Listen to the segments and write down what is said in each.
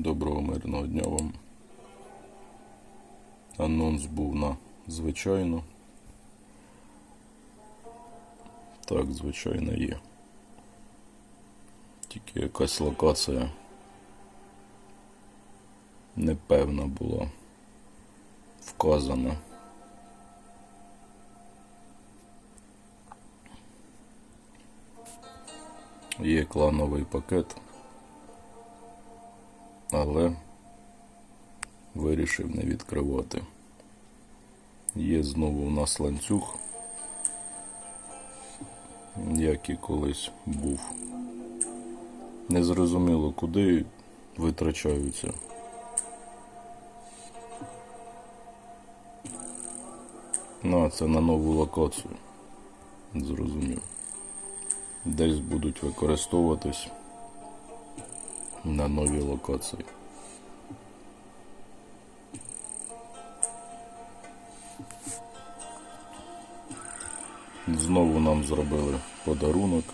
Доброго мирного дня вам. Анонс був на звичайно. Так, звичайно, є. Тільки якась локація непевна була вказана. Є клановий пакет, але вирішив не відкривати. Є знову у нас ланцюг, як і колись був. Незрозуміло, куди витрачаються. Ну, а це на нову локацію. Зрозумів. Десь будуть використовуватись на новій локації. Знову нам зробили подарунок.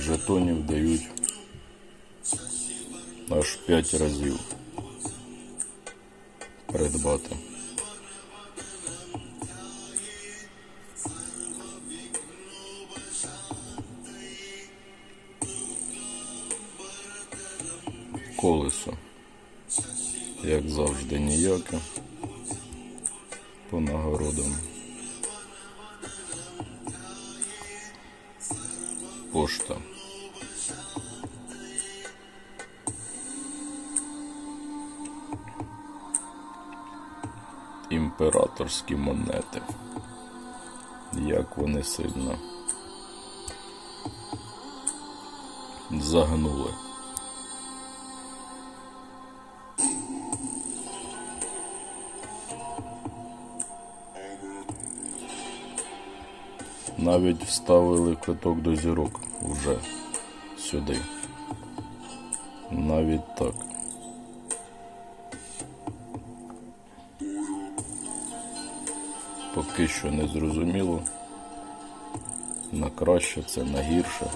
Жетонів дають аж 5 разів придбати. Колесо, як завжди, ніяке по нагородам. Пошта. Імператорські монети. Як вони сильно загнули. Навіть вставили квиток до зірок вже сюди. Навіть так. Поки що не зрозуміло. На краще це на гірше.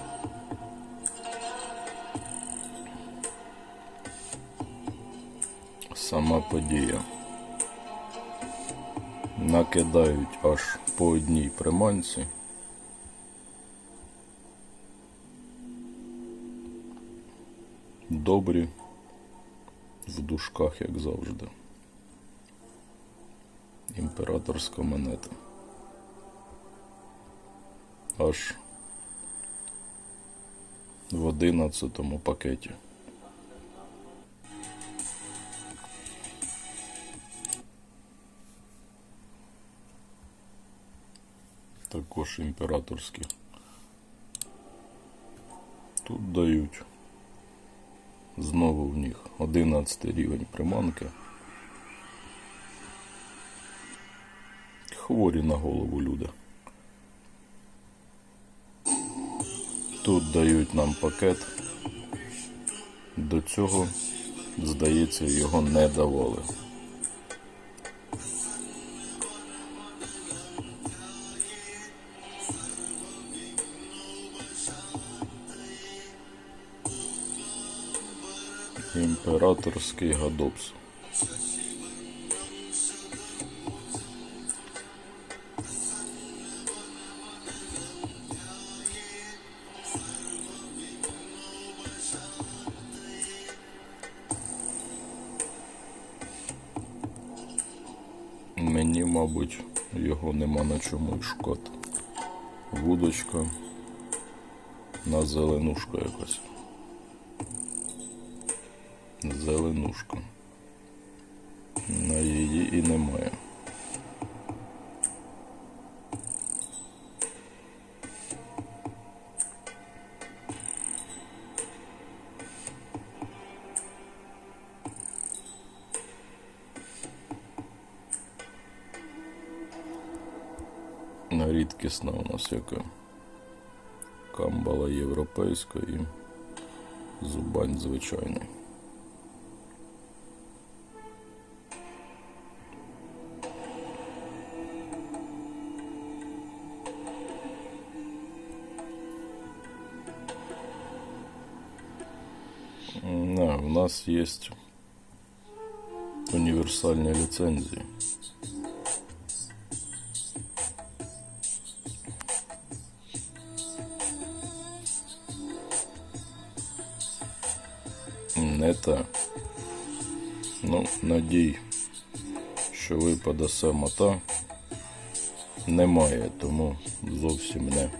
Сама подія. Накидають аж по одній приманці. Добрі в дужках, як завжди. Імператорська монета. Аж в одинадцятому пакеті. Також імператорські. Тут дають знову в них 11 рівень приманки. Хворі на голову люди. Тут дають нам пакет. До цього, здається, його не давали. Імператорський гадопс. Мені, мабуть, його нема на чому шукати. Вудочка на зеленушку якась. Зеленушка. На її і немає. Рідкісна у нас яка камбала європейська і зубань звичайний. Нас есть универсальные лицензии. Те. Ну, надій, що випаде самота. Немає, тому зовсім не.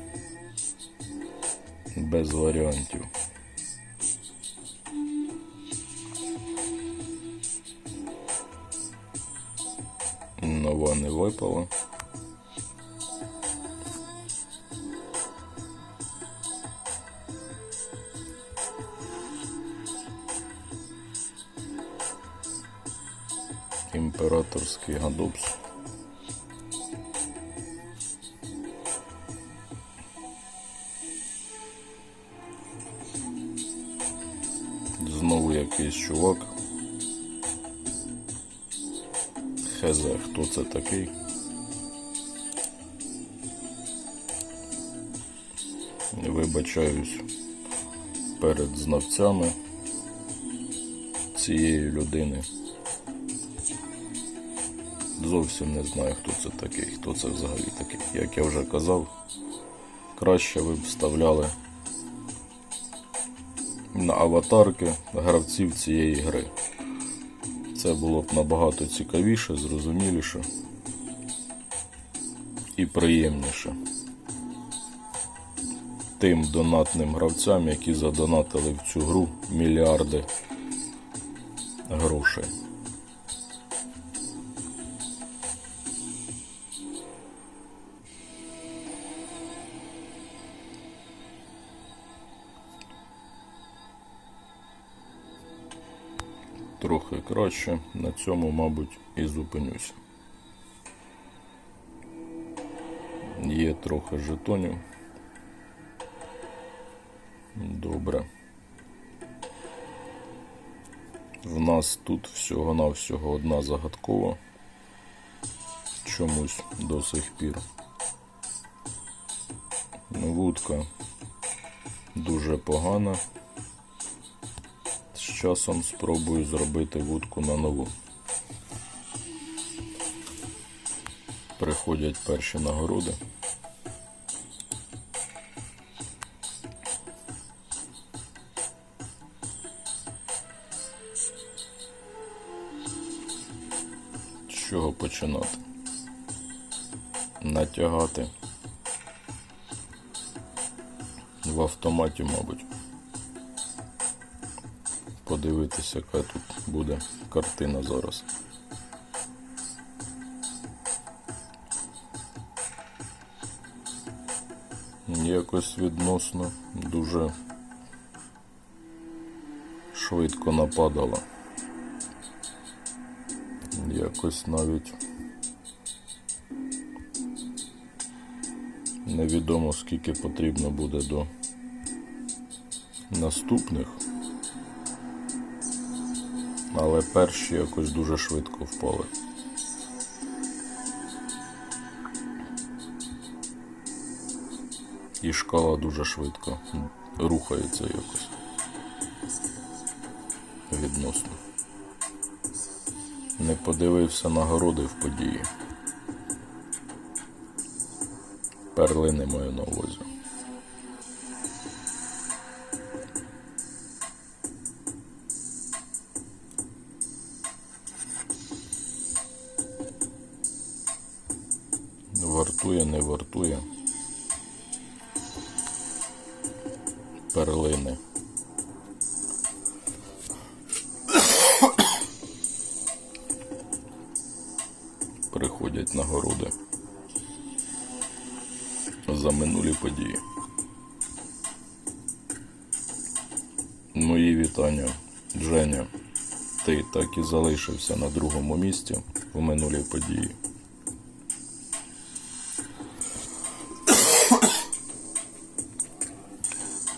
Без варіантів. Нова Вибачаюсь перед знавцями цієї людини. Зовсім не знаю, хто це такий, хто це взагалі такий. Як я вже казав, краще ви б вставляли на аватарки гравців цієї гри. Це було б набагато цікавіше, зрозуміліше і приємніше. Тим донатним гравцям, які задонатили в цю гру мільярди грошей. Трохи краще, на цьому, мабуть, і зупинюся. Є трохи жетонів. Добре. В нас тут всього-навсього одна загадкова. Чомусь до сих пір. Вудка дуже погана. З часом спробую зробити вудку на нову. Приходять перші нагороди. Починати? Натягати. В автоматі, мабуть. Подивитися, яка тут буде картина зараз. Якось відносно дуже швидко нападала. Якось навіть невідомо скільки потрібно буде до наступних. Але перші якось дуже швидко впали. І шкала дуже швидко рухається якось. Відносно. Не подивився нагороди в події. Перлини маю на увазі. Вартує, не вартує. Перлини. Приходять нагороди за минулі події. Мої вітання, Женя. Ти так і залишився на другому місці в минулій події.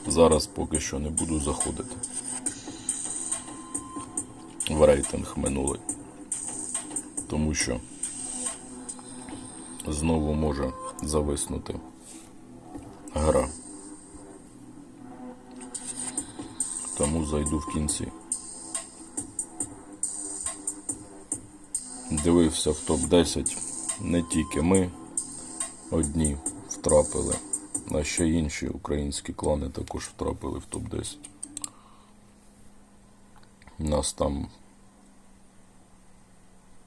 Зараз поки що не буду заходити. В рейтинг минулий. Тому що знову може зависнути гра. тому зайду в кінці. Дивився в топ-10. Не тільки ми одні втрапили, а ще інші українські клани також втрапили в топ-10. Нас там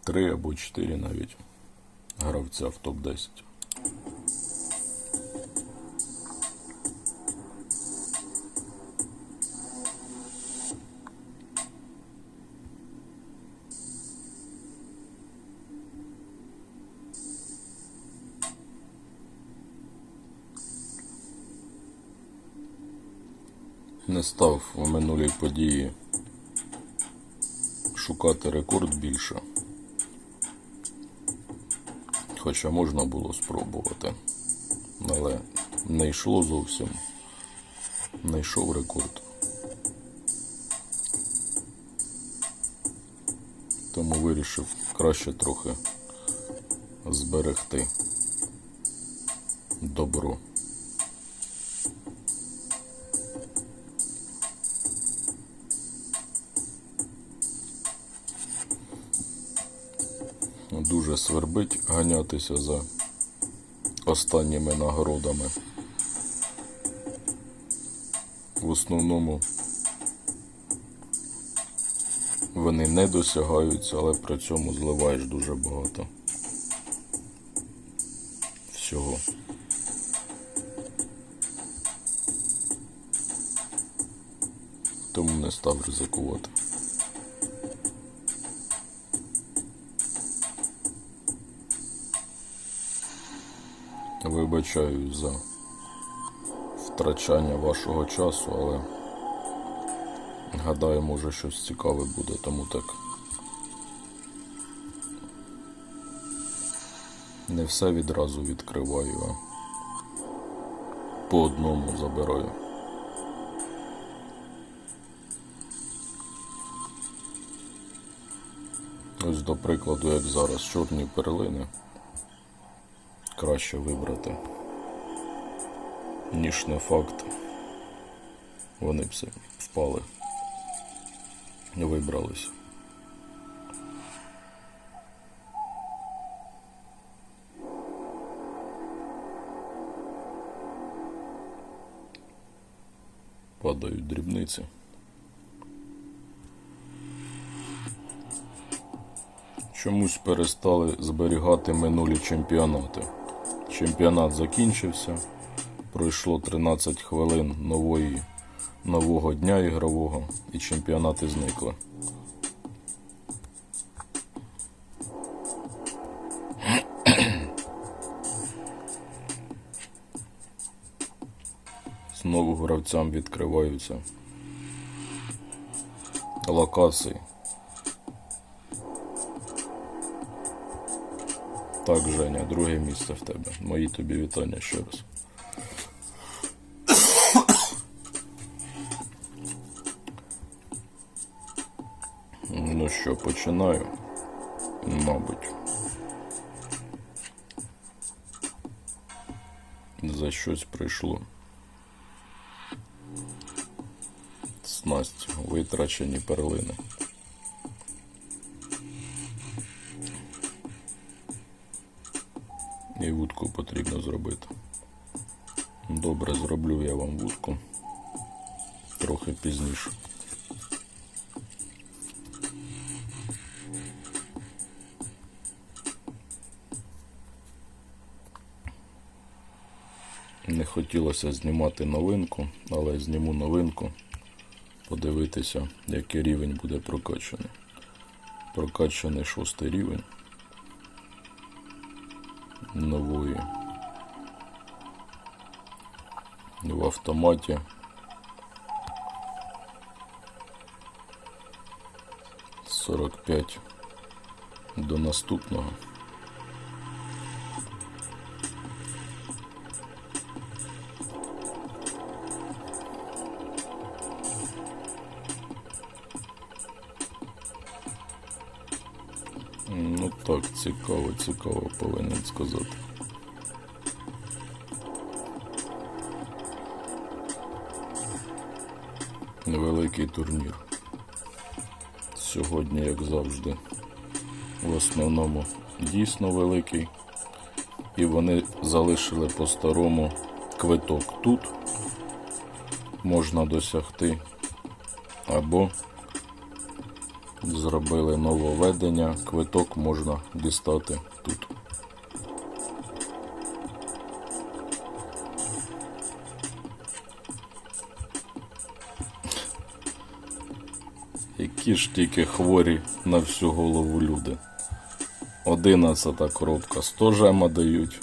три або чотири навіть гравця в топ-10. Не став у минулій події шукати рекорд більше. Хоча можна було спробувати. Але не йшло зовсім. Не йшов рекорд. Тому вирішив краще трохи зберегти добро. Дуже свербить ганятися за останніми нагородами. В основному вони не досягаються, але при цьому зливаєш дуже багато всього. Тому не став ризикувати. Вибачаю за втрачання вашого часу, але гадаю, може щось цікаве буде, тому так. Не все відразу відкриваю, а по одному забираю. Ось до прикладу, як зараз чорні перлини краще вибрати, ніж не факт. Вони б впали, вибрались. Падають дрібниці. Чомусь перестали зберігати минулі чемпіонати. Чемпіонат закінчився. Пройшло 13 хвилин нової, нового дня ігрового і чемпіонати зникли. Знову гравцям відкриваються локації. Так, Женя, друге місце в тебе. Мої тобі вітання ще раз. Ну що, починаю, мабуть. За щось прийшло. Снасть, витрачені перлини. І вудку потрібно зробити. Добре, зроблю я вам вудку трохи пізніше. Не хотілося знімати новинку, але зніму новинку, подивитися, який рівень буде прокачаний. Прокачаний шостий рівень нової. В автоматі. Сорок п'ять до наступного. Так, цікаво, цікаво, повинен сказати. Великий турнір. Сьогодні, як завжди, в основному дійсно великий. І вони залишили по-старому квиток тут. Можна досягти. Або зробили нововведення, квиток можна дістати тут. Які ж тільки хворі на всю голову люди. 11 коробка 100 жема дають,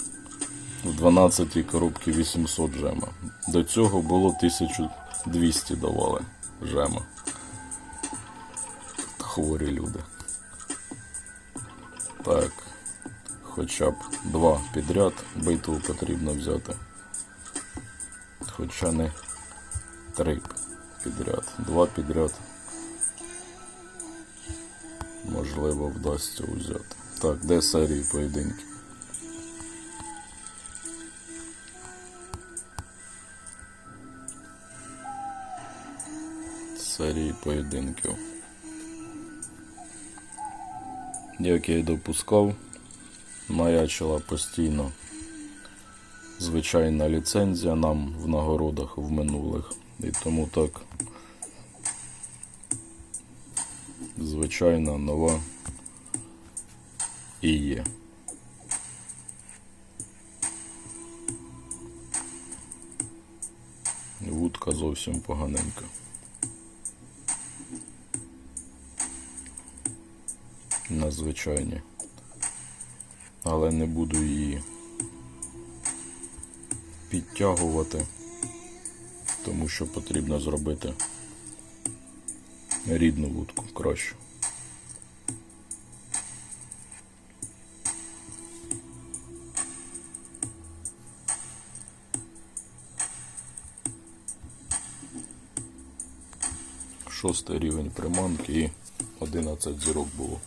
в 12 коробці 800 жема. До цього було 1200 давали жема. Хворі люди. Так, хоча б два підряд битву потрібно взяти. Хоча не три підряд, два підряд. Можливо, вдасться взяти. Так, де серії поєдинків? Серії поєдинків. Як я й допускав, маячила постійно звичайна ліцензія нам в нагородах в минулих. І тому так звичайна нова і є. Вудка зовсім поганенька. На звичайні. Але не буду її підтягувати, тому що потрібно зробити рідну вудку краще. Шостий рівень приманки і 11 зірок було.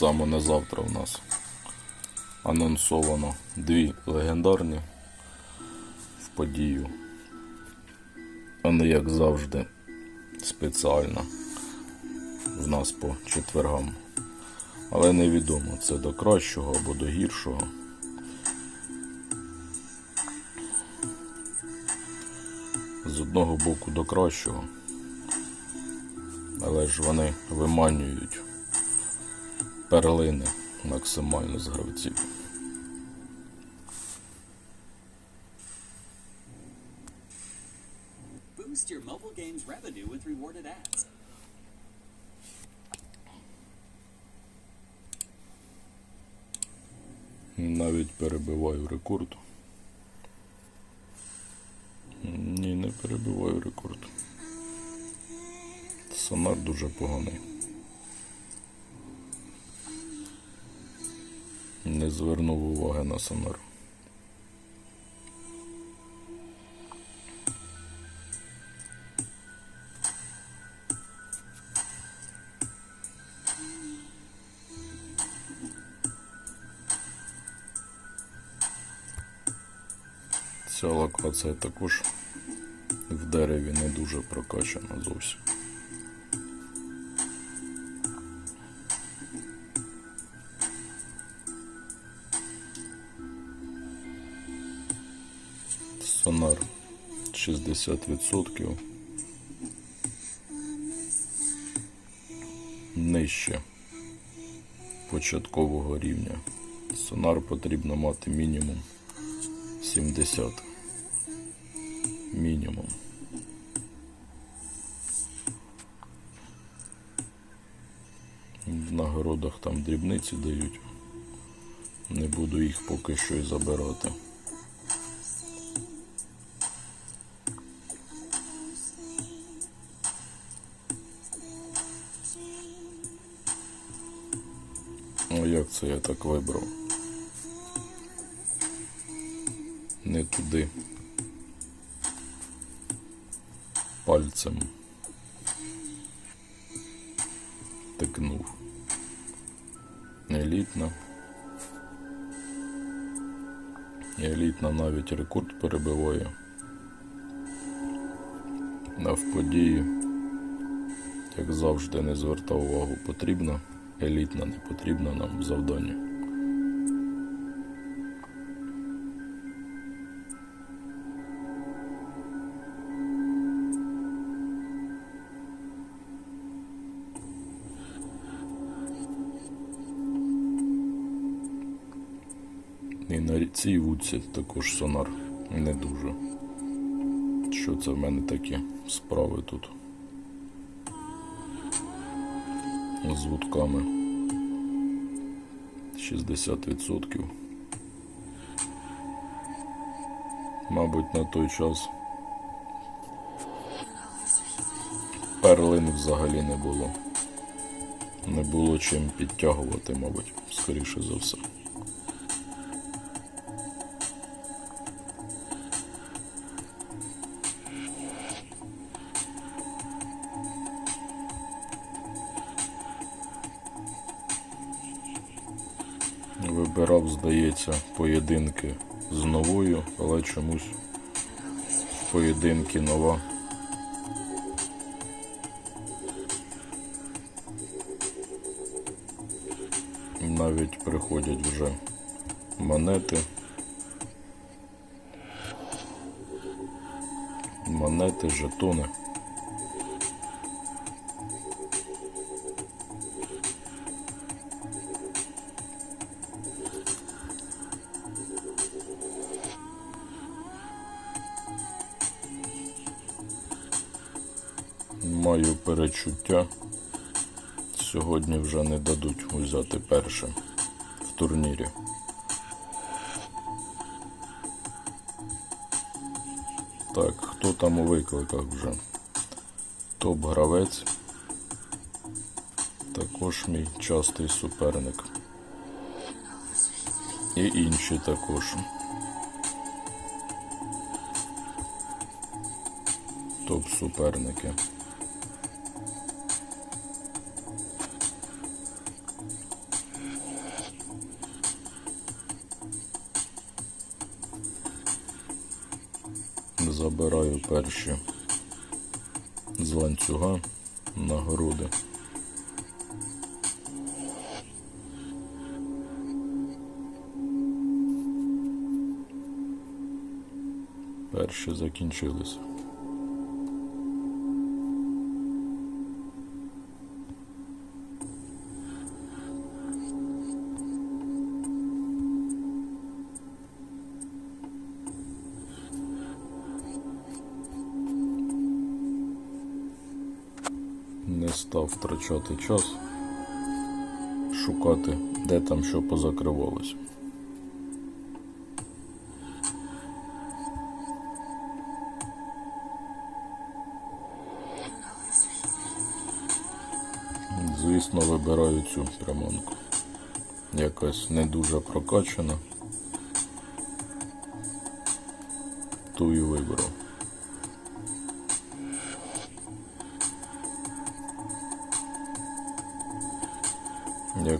Само на завтра у нас анонсовано дві легендарні в подію. А не як завжди спеціально в нас по четвергам. Але невідомо, це до кращого або до гіршого. З одного боку до кращого. Але ж вони виманюють перлини максимально з гравців. Boost your mobile game's revenue with rewarded ads. Навіть перебиваю рекорд. Ні, не перебиваю рекорд. Сонар дуже поганий. Не звернув уваги на сонар. Ця локація також в дереві не дуже прокачана зовсім. Сонар 60%. Нижче початкового рівня. Сонар потрібно мати мінімум 70. Мінімум. В нагородах там дрібниці дають. Не буду їх поки що і забирати. Це я так вибрав? Не туди. Пальцем. Тикнув. Елітна. Елітна навіть рекорд перебиває. А в події, як завжди, не звертав увагу потрібна. Елітна не потрібна нам завдання. І на цій вудці також сонар не дуже. Що це в мене такі справи тут? З вудками 60%. Мабуть, на той час перлин взагалі не було. Не було чим підтягувати, мабуть, скоріше за все. Здається, поєдинки з новою, але чомусь поєдинки нова. Навіть приходять вже монети. Монети, жетони. Маю перечуття. Сьогодні вже не дадуть взяти перше в турнірі. Так, хто там у викликах вже? Топ-гравець. Також мій частий суперник. І інші також. Топ-суперники. Ланцюга нагороди. Перші закінчились. Втрачати час, шукати, де там що позакривалось. Звісно, вибираю цю приманку. Якась не дуже прокачана. Ту і вибрав.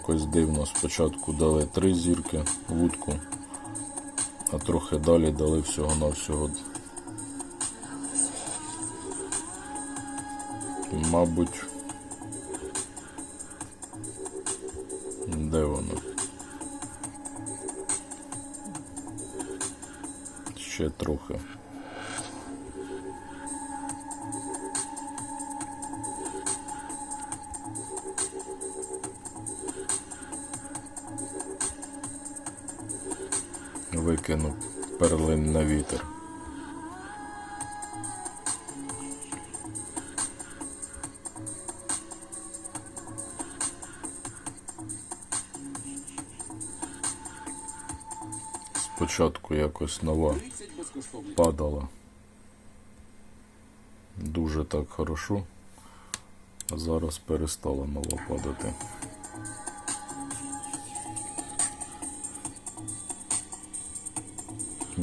Якось дивно спочатку дали три зірки вудку, а трохи далі дали всього-навсього. Мабуть, де воно? Ще трохи. Викинув перлин на вітер. Спочатку якось нова падала. Дуже так хорошо. А зараз перестала нова падати.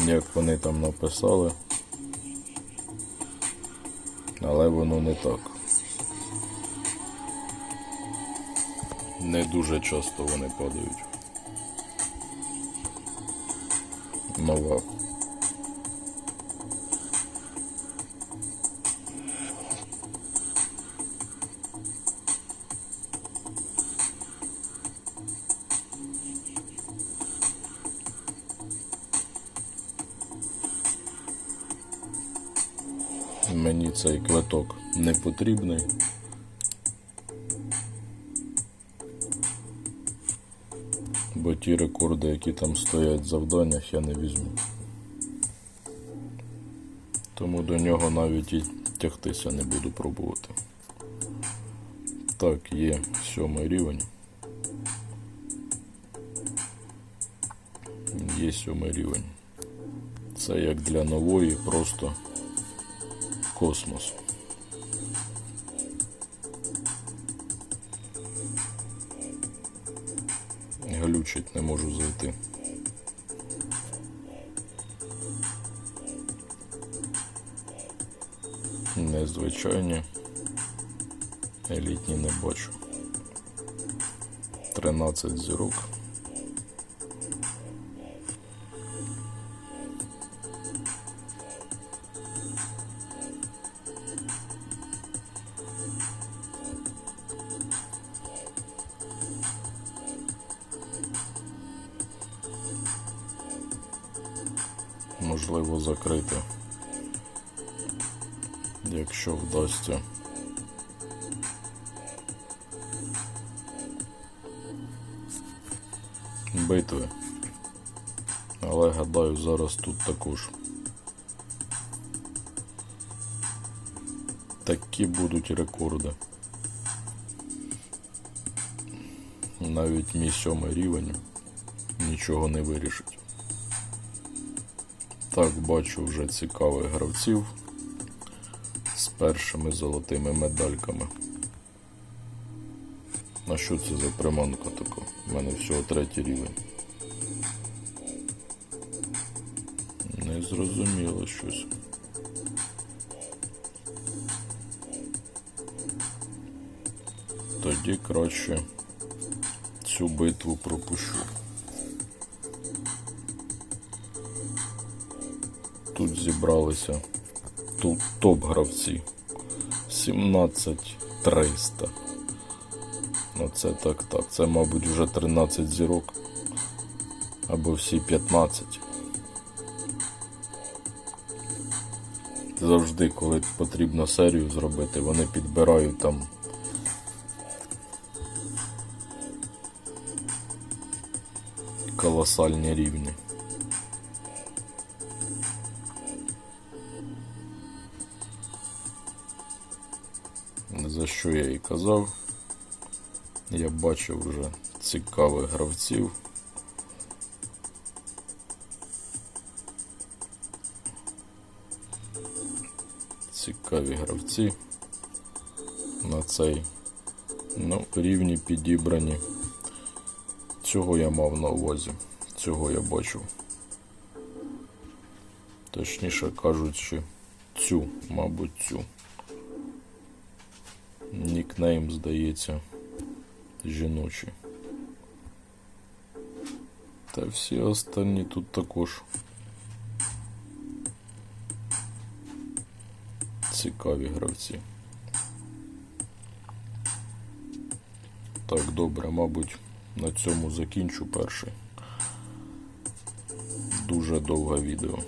Як вони там написали. Але воно не так. Не дуже часто вони падають. Нова. Цей квиток не потрібний. Бо ті рекорди, які там стоять в завданнях, я не візьму. Тому до нього навіть і тягтися не буду пробувати. Так, є сьомий рівень. Є сьомий рівень. Це як для нової, просто космос. Глючить не можу зайти. Незвичайні. Елітні не бачу. 13 зірок. Можливо закрити. Якщо вдасться. Битви. Але гадаю, зараз тут також. Такі будуть рекорди. Навіть мій сьомий рівень нічого не вирішить. Так, бачу вже цікавих гравців з першими золотими медальками. А що це за приманка така? У мене всього третій рівень. Не зрозуміло щось. Тоді краще цю битву пропущу. Зібралися тут топ-гравці. 17300. Ну це так, так. Це, мабуть, вже 13 зірок. Або всі 15. Завжди, коли потрібно серію зробити, вони підбирають там. Колосальні рівні. Казав. Я бачив вже цікавих гравців. Цікаві гравці на цей ну, рівні підібрані. Цього я мав на увазі, цього я бачив. Точніше кажучи, цю, мабуть, цю. Нікнейм, здається, жіночий. Та всі останні тут також цікаві гравці. Так, добре, мабуть, на цьому закінчу перший. Дуже довге відео.